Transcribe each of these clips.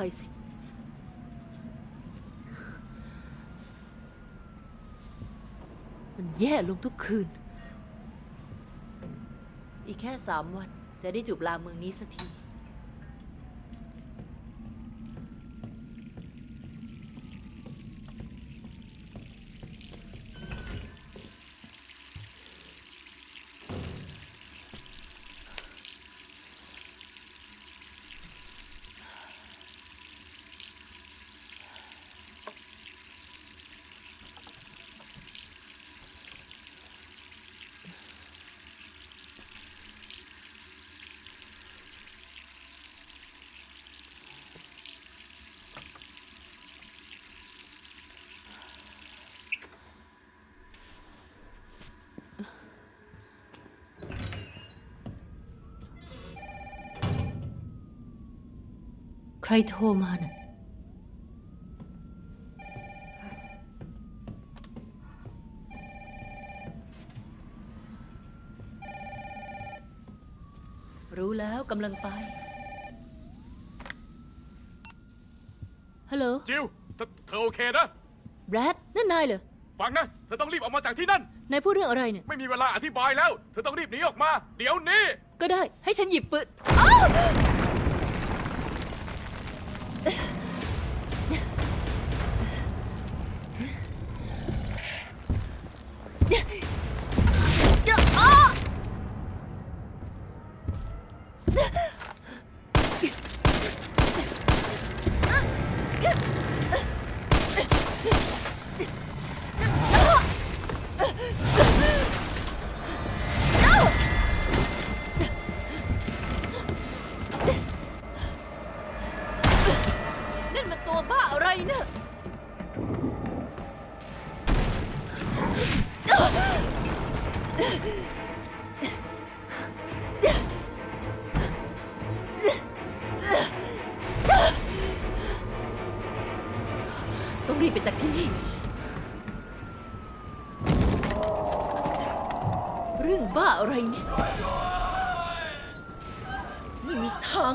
ายสิ มันแย่ลงทุกคืน อีกแค่สามวัน จะได้จูบลาเมืองนี้สักที ใครโทรมาน่ะ รู้แล้วกำลังไป ฮัลโหล จิวเธอเธอโอเคนะ แบรด นั่นนายเหรอ ฟังนะ เธอต้องรีบออกมาจากที่นั่น นายพูดเรื่องอะไรเนี่ย ไม่มีเวลาอธิบายแล้ว เธอต้องรีบหนีออกมา เดี๋ยวนี้ ก็ได้ ให้ฉันหยิบปืนนั่น เรื่องบ้าอะไรเนี่ย ไม่มีทาง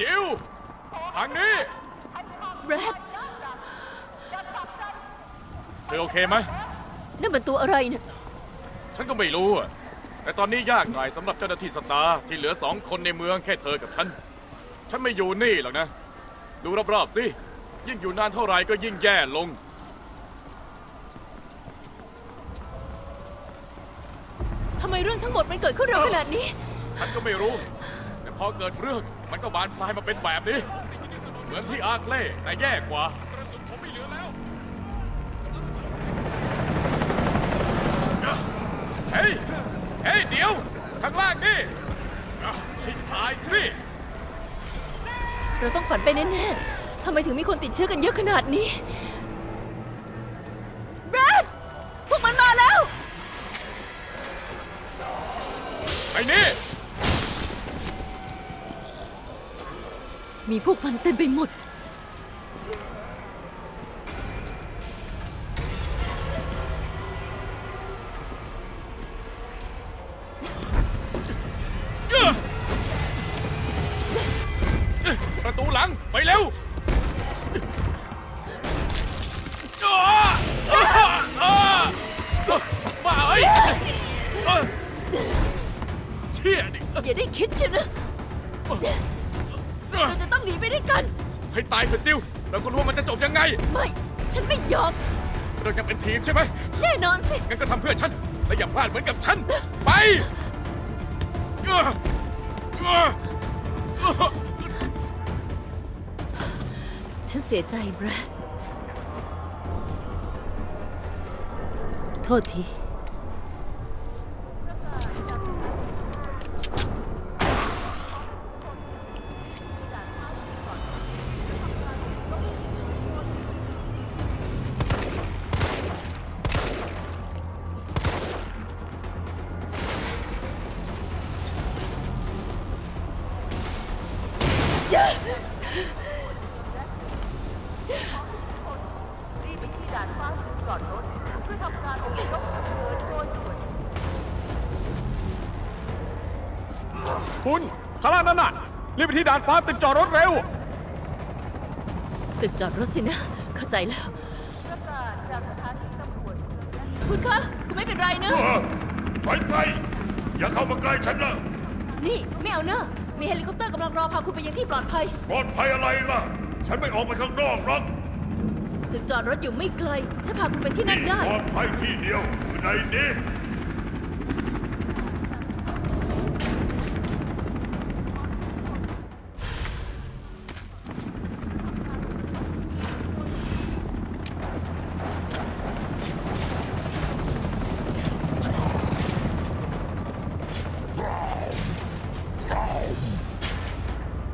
จิวทางนี้แบรดเธอโอเคไหม นั่นมันตัวอะไรเนี่ยฉันก็ไม่รู้อะแต่ตอนนี้ยากหน่อยสำหรับเจ้าหน้าที่สตาร์ที่เหลือสองคนในเมืองแค่เธอกับฉัน ฉันไม่อยู่นี่หรอกนะ ดูรอบๆสิ ยิ่งอยู่นานเท่าไหร่ก็ยิ่งแย่ลง ทำไมเรื่องทั้งหมดมันเกิดขึ้นเร็วขนาดนี้ ฉันก็ไม่รู้แต่พ อเกิดเรื่องมันก็บานปลายมาเป็นแบบนี้ เหมือนที่อาร์คเล่แต่แย่กว่าผมไม่เหลือแล้วเฮ้ย เฮ้ย เดี๋ยว ข้างล่างนี่อะให้ตายสิ เราต้องฝันไปแน่ๆทำไมถึงมีคนติดเชื้อกันเยอะขนาดนี้แบรดพวกมันมาแล้วนี่ มีพวกมันเต็มไปหมด เรายังเป็นทีมใช่ไหม แน่นอนสิ งั้นก็ทำเพื่อฉัน และอย่าพลาดเหมือนกับฉัน ไปเอ้อเอ้อเอ้อฉันเสียใจแบรดโทษที คุณข้างล่างนั่นน่ะรีบไปที่ด่านฟ้าตึกจอดรถเร็ว ตึกจอดรถสินะ เข้าใจแล้ว ประกาศจากสถานีตำรวจเมืองและคุณคะคุณไม่เป็นไรเนอะ ไปไปอย่าเข้ามาใกล้ฉันนะนี่ไม่เอาเนอะ มีเฮลิคอปเตอร์กำลังรอพาคุณไปยังที่ปลอดภัย ปลอดภัยอะไรล่ะ ฉันไม่ออกไปข้างนอกหรอกตึกจอดรถอยู่ไม่ไกล ฉันพาคุณไปที่นั่นได้ ปลอดภัยที่เดียวอยู่ในนี้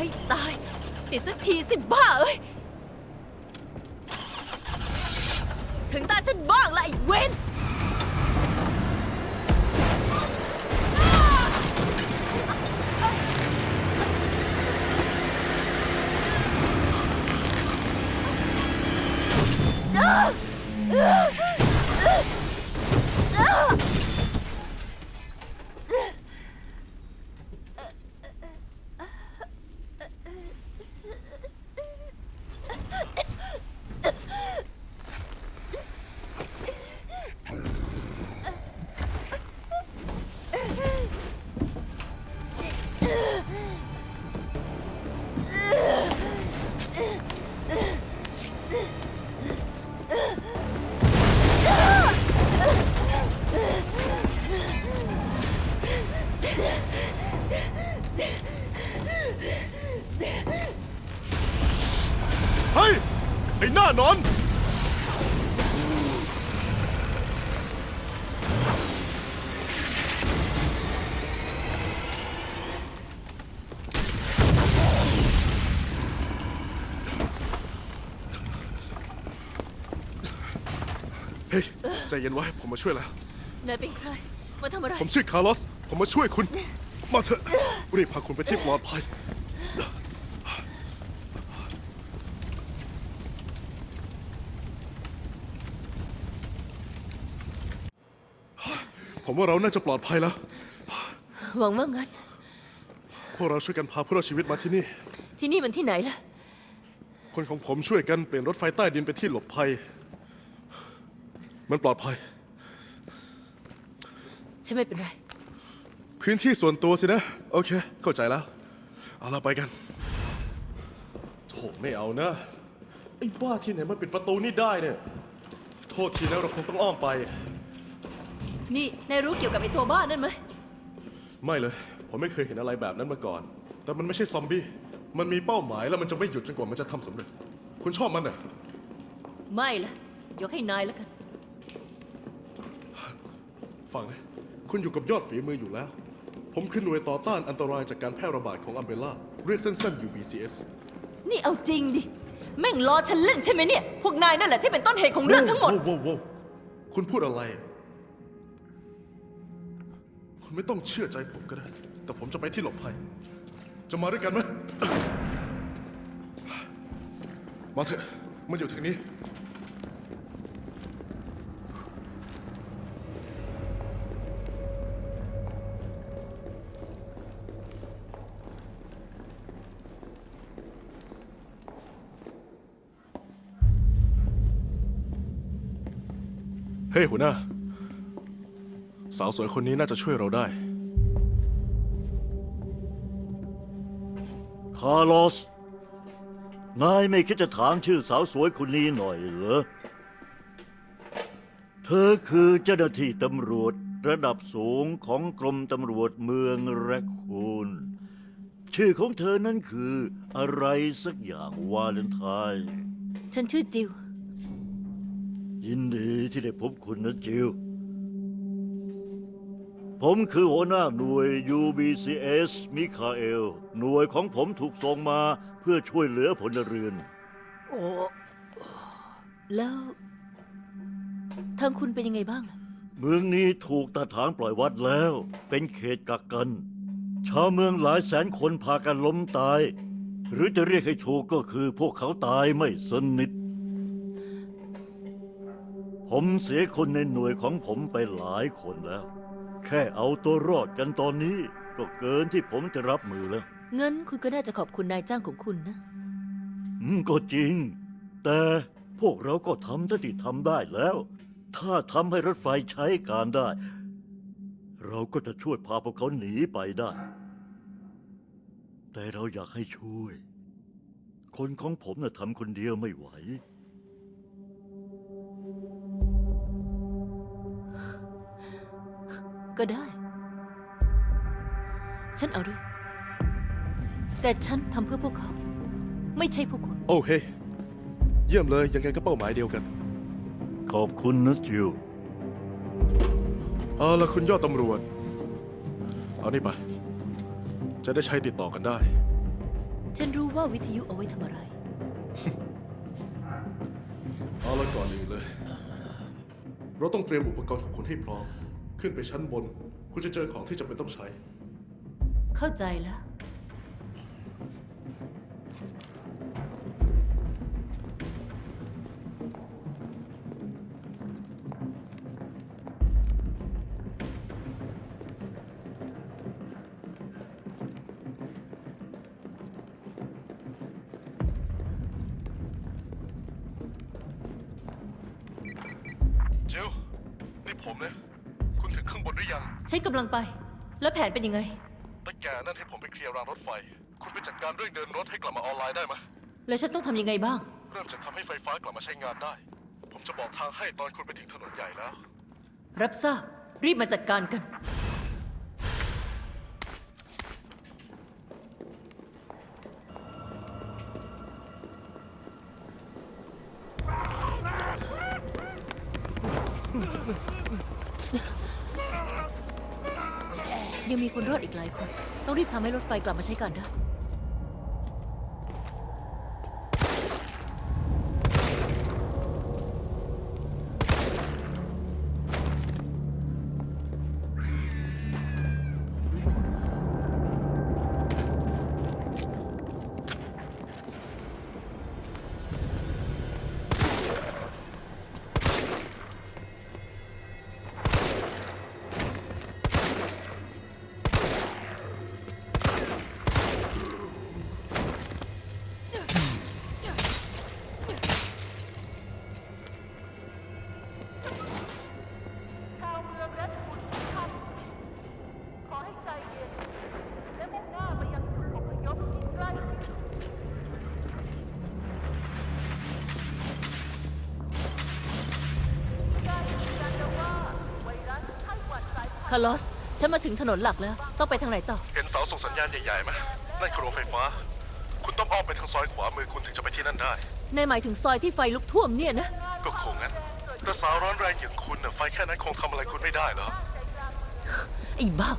ให้ตาย ติดสักทีสิบ้าเอ้ย ถึงตาฉันบ้างละไอ้เวน ใจเย็นไว้ ผมมาช่วยแล้ว นายเป็นใคร มาทำอะไร ผมชื่อคาร์ลอส ผมมาช่วยคุณ มาเถอะ รีบพาคุณไปที่ปลอดภัย ผมว่าเราน่าจะปลอดภัยแล้ว หวังว่างั้น พวกเราช่วยกันพาผู้รอดชีวิตมาที่นี่ ที่นี่มันที่ไหนล่ะ คนของผมช่วยกันเปลี่ยนรถไฟใต้ดินไปที่หลบภัย มันปลอดภัย ฉันไม่เป็นไร พื้นที่ส่วนตัวสินะ โอเค เข้าใจแล้ว เอาละไปกันโถไม่เอานะ ไอ้บ้าที่ไหนมันปิดประตูนี่ได้เนี่ย โทษทีนะเราคงต้องอ้อมไป นี่นายรู้เกี่ยวกับไอ้ตัวบ้านั่นไหม ไม่เลย ผมไม่เคยเห็นอะไรแบบนั้นมาก่อน แต่มันไม่ใช่ซอมบี้ มันมีเป้าหมายแล้วมันจะไม่หยุดจนกว่ามันจะทำสำเร็จ คุณชอบมันเหรอ ไม่ล่ะยกให้นายแล้วกัน ฟังนะ คุณอยู่กับยอดฝีมืออยู่แล้ว ผมคือหน่วยต่อต้านอันตรายจากการแพร่ระบาดของอัมเบล่า เรียกสั้นๆ UBCS นี่เอาจริงดิ แม่งล้อฉันเล่นใช่ไหมเนี่ย พวกนายนั่นแหละที่เป็นต้นเหตุของเรื่องทั้งหมด โว้วโว้วโว้วคุณพูดอะไร คุณไม่ต้องเชื่อใจผมก็ได้ แต่ผมจะไปที่หลบภัย จะมาด้วยกันไหม มาเถอะ มันอยู่ทางนี้ ฮ้ยหัวหน้า สาวสวยคนนี้น่าจะช่วยเราได้ คาร์ลอส นายไม่คิดจะถามชื่อสาวสวยคนนี้หน่อยเหรอ เธอคือเจ้าหน้าที่ตำรวจระดับสูงของกรมตำรวจเมืองแรคคูน ชื่อของเธอนั้นคืออะไรสักอย่างวาเลนไทน์ ฉันชื่อจิว ยินดีที่ได้พบคุณนะจิว ผมคือหัวหน้าหน่วย UBCS มิคาเอล หน่วยของผมถูกส่งมาเพื่อช่วยเหลือพลเรือนแล้ว ทางคุณเป็นยังไงบ้างล่ะ เมืองนี้ถูกตาถางปล่อยวัดแล้ว เป็นเขตกักกัน ชาวเมืองหลายแสนคนพากันล้มตาย หรือจะเรียกให้ถูกก็คือพวกเขาตายไม่สนิท ผมเสียคนในหน่วยของผมไปหลายคนแล้ว แค่เอาตัวรอดกันตอนนี้ ก็เกินที่ผมจะรับมือแล้ว เงินคุณก็น่าจะขอบคุณนายจ้างของคุณนะ อืมก็จริง แต่พวกเราก็ทำเท่าที่ทำได้แล้ว ถ้าทำให้รถไฟใช้การได้ เราก็จะช่วยพาพวกเขาหนีไปได้ แต่เราอยากให้ช่วย คนของผมน่ะทำคนเดียวไม่ไหว ก็ได้ ฉันเอาด้วย แต่ฉันทำเพื่อพวกเขา ไม่ใช่พวกคุณ โอ้เฮ้ยเยี่ยมเลยยังไงก็เป้าหมายเดียวกันขอบคุณนะจิวเอาละคุณยอดตำรวจ เอานี่ไป จะได้ใช้ติดต่อกันได้ ฉันรู้ว่าวิทยุเอาไว้ทำอะไร เอาละก่อนอื่นเลย เราต้องเตรียมอุปกรณ์ของคุณให้พร้อม ขึ้นไปชั้นบน คุณจะเจอของที่จำเป็นต้องใช้ เข้าใจแล้ว ลังไป แล้วแผนเป็นยังไง แต่แกนั่นให้ผมไปเคลียร์รางรถไฟ คุณไปจัดการเรื่องเดินรถให้กลับมาออนไลน์ได้ไหมแล้วฉันต้องทำยังไงบ้าง เริ่มจากทำให้ไฟฟ้ากลับมาใช้งานได้ ผมจะบอกทางให้ตอนคุณไปถึงถนนใหญ่แล้ว รับทราบ รีบมาจัดการกัน ยังมีคนรอดอีกหลายคน ต้องรีบทำให้รถไฟกลับมาใช้การได้ คาร์ลอส ฉันมาถึงถนนหลักแล้ว ต้องไปทางไหนต่อ เห็นเสาส่งสัญญาณใหญ่ๆไหมนั่นคือโรงไฟฟ้า คุณต้องอ้อมไปทางซอยขวามือคุณถึงจะไปที่นั่นได้ ในหมายถึงซอยที่ไฟลุกท่วมเนี่ยนะ ก็คงงั้น แต่สาวร้อนแรงอย่างคุณน่ะไฟแค่นั้นคงทำอะไรคุณไม่ได้หรอก ไอ้บ้า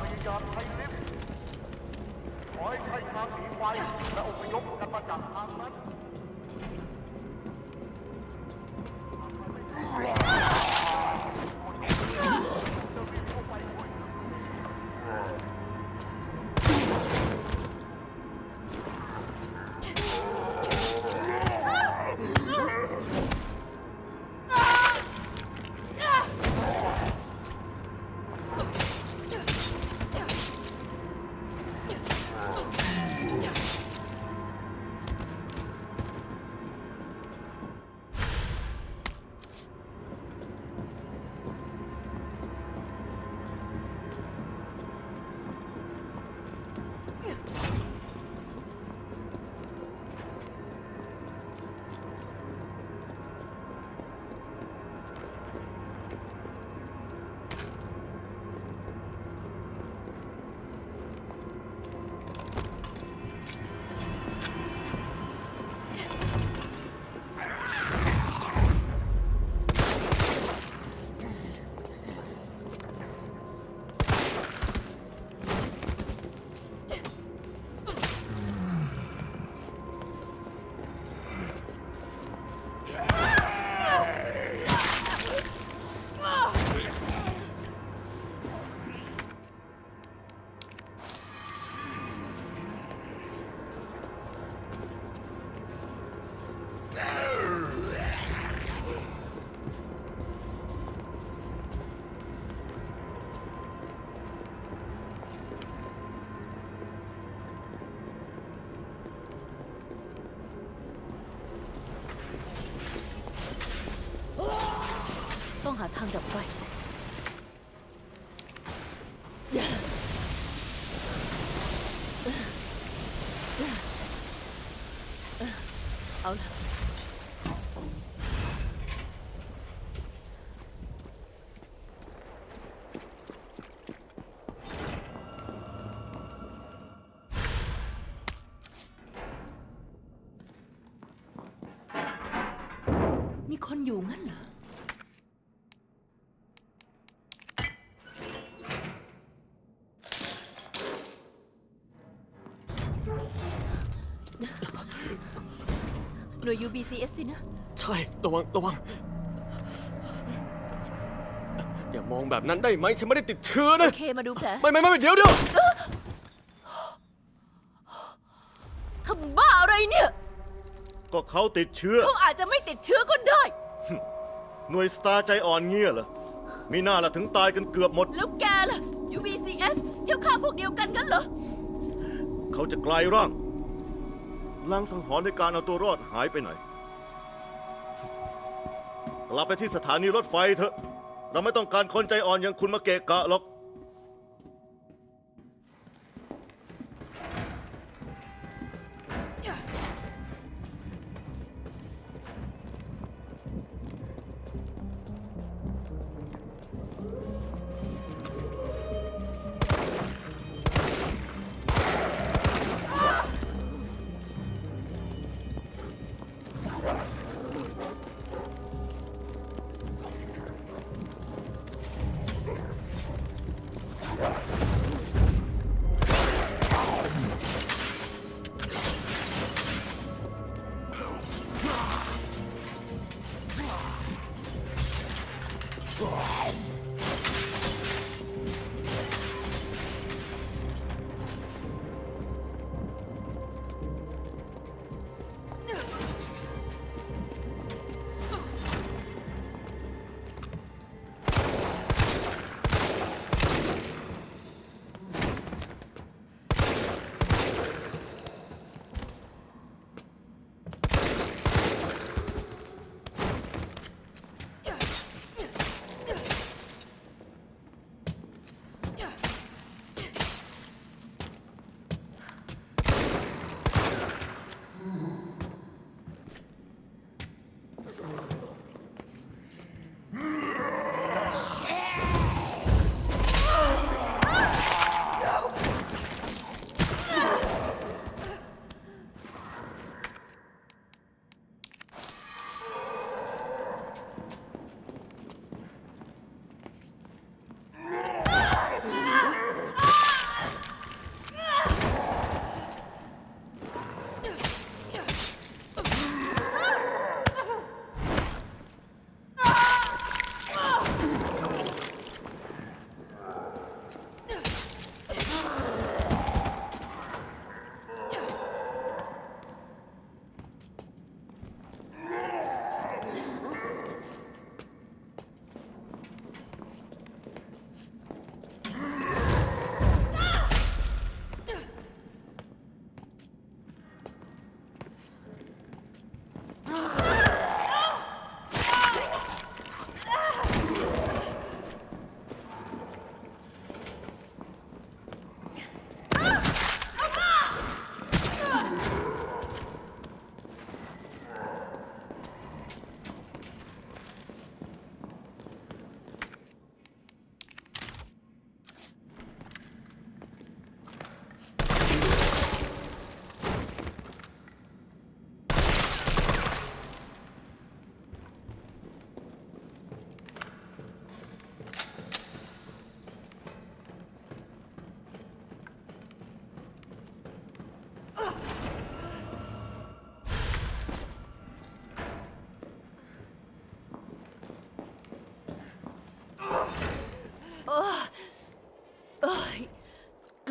พยายามใช้ลิฟต์ขอให้ใช้ทางหนีไฟและอพยพกันมาจากทางนั้น หน่วย UBCS สินะ ใช่ ระวัง ระวัง อย่ามองแบบนั้นได้ไหม ฉันไม่ได้ติดเชื้อโอนะ เค มาดูแผลไม่ไม่ไม่เดี๋ยวเดี๋ยวทำบ้าอะไรเนี่ย ก็เขาติดเชื้อ เขาอาจจะไม่ติดเชื้อก็ได้ หน่วยสตาร์ใจอ่อนเงี้ยเหรอ มีหน้าละถึงตายกันเกือบหมด แล้วแกล่ะ UBCS เที่ยวฆ่าพวกเดียวกันกันเหรอ เขาจะกลายร่าง ลางสังหรณ์ในการเอาตัวรอดหายไปไหน กลับไปที่สถานีรถไฟเถอะ เราไม่ต้องการคนใจอ่อนอย่างคุณมาเกะกะหรอก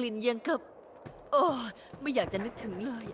กลิ่นยังกับ โอ้ยไม่อยากจะนึกถึงเลย